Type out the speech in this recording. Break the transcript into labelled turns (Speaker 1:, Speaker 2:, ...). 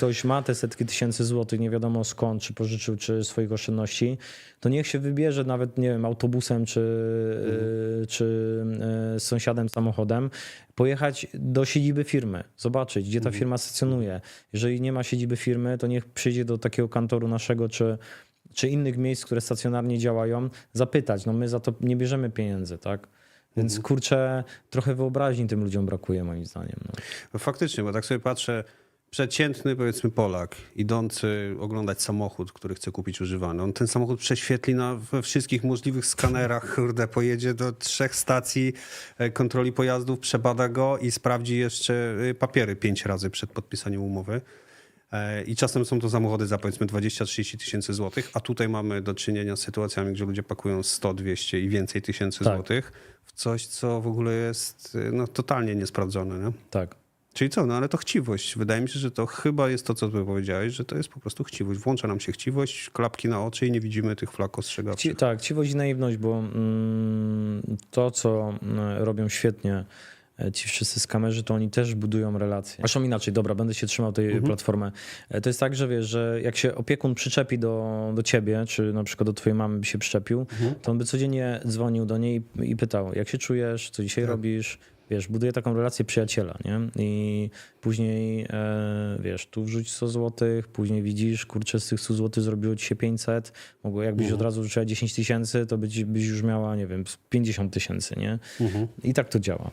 Speaker 1: ktoś ma te setki tysięcy złotych, nie wiadomo skąd, czy pożyczył, czy swoich oszczędności, to niech się wybierze nawet, nie wiem, autobusem, czy, y, czy z sąsiadem samochodem, pojechać do siedziby firmy, zobaczyć, gdzie ta firma stacjonuje. Jeżeli nie ma siedziby firmy, to niech przyjdzie do takiego kantoru naszego, czy, czy innych miejsc, które stacjonarnie działają, zapytać. No my za to nie bierzemy pieniędzy, tak? Więc kurczę, trochę wyobraźni tym ludziom brakuje moim zdaniem. No.
Speaker 2: No Faktycznie, bo tak sobie patrzę, przeciętny powiedzmy Polak, idący oglądać samochód, który chce kupić używany, on ten samochód prześwietli na, we wszystkich możliwych skanerach, kurde, pojedzie do trzech stacji e, kontroli pojazdów, przebada go i sprawdzi jeszcze e, papiery pięć razy przed podpisaniem umowy. E, I czasem są to samochody za powiedzmy 20-30 tysięcy złotych, a tutaj mamy do czynienia z sytuacjami, gdzie ludzie pakują 100, 200 i więcej tysięcy
Speaker 1: Tak.
Speaker 2: złotych w coś, co w ogóle jest no, totalnie niesprawdzone. Nie?
Speaker 1: Tak.
Speaker 2: Czyli co, no ale to chciwość. Wydaje mi się, że to chyba jest to, co ty powiedziałeś, że to jest po prostu chciwość. Włącza nam się chciwość, klapki na oczy i nie widzimy tych flag ostrzegawczych.
Speaker 1: Ci, tak, chciwość i naiwność, bo mm, to, co mm, robią świetnie e, ci wszyscy skamerzy, to oni też budują relacje. Zresztą inaczej, dobra, będę się trzymał tej platformy. E, To jest tak, że wiesz, że jak się opiekun przyczepi do, do ciebie, czy na przykład do twojej mamy by się przyczepił, to on by codziennie dzwonił do niej i, i pytał, jak się czujesz, co dzisiaj robisz, Wiesz, buduje taką relację przyjaciela, nie? I później, e, wiesz, tu wrzuć 100 złotych, później widzisz, kurczę, z tych 100 złotych zrobiło ci się 500, mogło, jakbyś od razu rzuciła 10 tysięcy, to byś, byś już miała, nie wiem, 50 tysięcy, nie? I tak to działa.